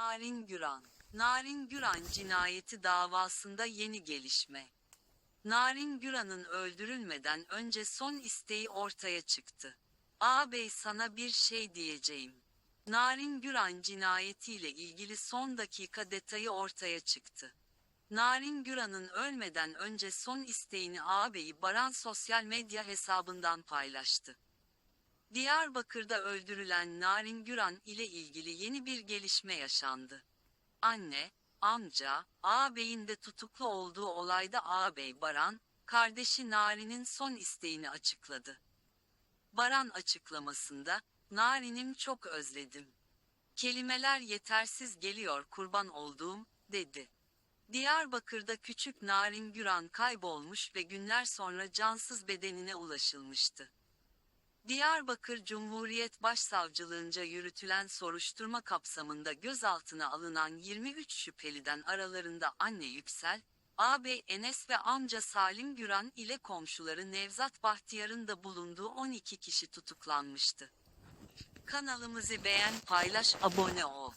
Narin Güran Narin Güran cinayeti davasında yeni gelişme. Narin Güran'ın öldürülmeden önce son isteği ortaya çıktı. Ağabey sana bir şey diyeceğim. Narin Güran cinayetiyle ilgili son dakika detayı ortaya çıktı. Narin Güran'ın ölmeden önce son isteğini ağabeyi Baran sosyal medya hesabından paylaştı. Diyarbakır'da öldürülen Narin Güran ile ilgili yeni bir gelişme yaşandı. Anne, amca, ağabeyin de tutuklu olduğu olayda ağabey Baran, kardeşi Narin'in son isteğini açıkladı. Baran açıklamasında, Narin'im çok özledim. Kelimeler yetersiz geliyor kurban olduğum, dedi. Diyarbakır'da küçük Narin Güran kaybolmuş ve günler sonra cansız bedenine ulaşılmıştı. Diyarbakır Cumhuriyet Başsavcılığınca yürütülen soruşturma kapsamında gözaltına alınan 23 şüpheliden aralarında anne Yüksel, ağabey Enes ve amca Salim Güran ile komşuları Nevzat Bahtiyar'ın da bulunduğu 12 kişi tutuklanmıştı. Kanalımızı beğen, paylaş, abone ol.